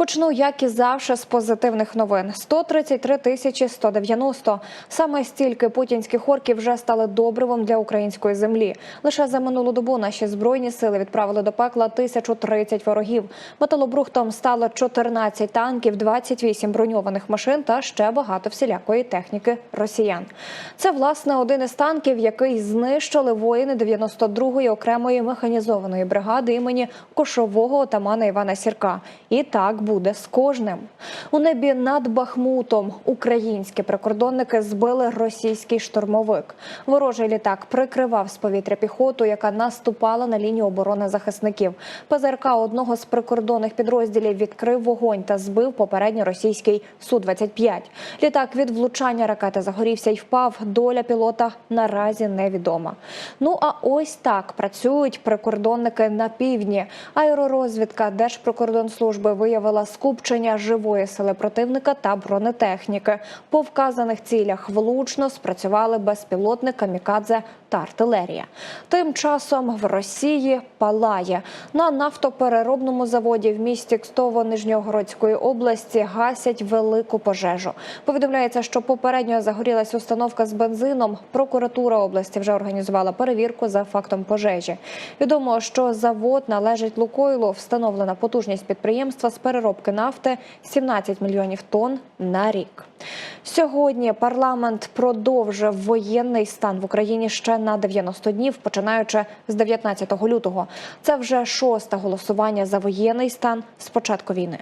Почну, як і завжди, з позитивних новин. 133 тисячі 190. Саме стільки путінських орків вже стали добривом для української землі. Лише за минулу добу наші збройні сили відправили до пекла 1030 ворогів. Металобрухтом стало 14 танків, 28 броньованих машин та ще багато всілякої техніки росіян. Це власне один із танків, який знищили воїни 92-ї окремої механізованої бригади імені кошового отамана Івана Сірка. І так буде з кожним. У небі над Бахмутом українські прикордонники збили російський штурмовик. Ворожий літак прикривав з повітря піхоту, яка наступала на лінію оборони захисників. ПЗРК одного з прикордонних підрозділів відкрив вогонь та збив попередньо російський Су-25. Літак від влучання ракети загорівся і впав. Доля пілота наразі невідома. Ну а ось так працюють прикордонники на півдні. Аеророзвідка Держприкордонслужби виявила скупчення живої сили противника та бронетехніки. По вказаних цілях влучно спрацювали безпілотник камікадзе та артилерія. Тим часом в Росії палає на нафтопереробному заводі в місті Кстово Нижньогородської області гасять велику пожежу. Повідомляється, що попередньо загорілась установка з бензином. Прокуратура області вже організувала перевірку за фактом пожежі. Відомо, що завод належить Лукойлу. Встановлена потужність підприємства з переробки нафти 17 мільйонів тонн на рік. Сьогодні парламент продовжив воєнний стан в Україні ще на 90 днів, починаючи з 19 лютого. Це вже шосте голосування за воєнний стан з початку війни.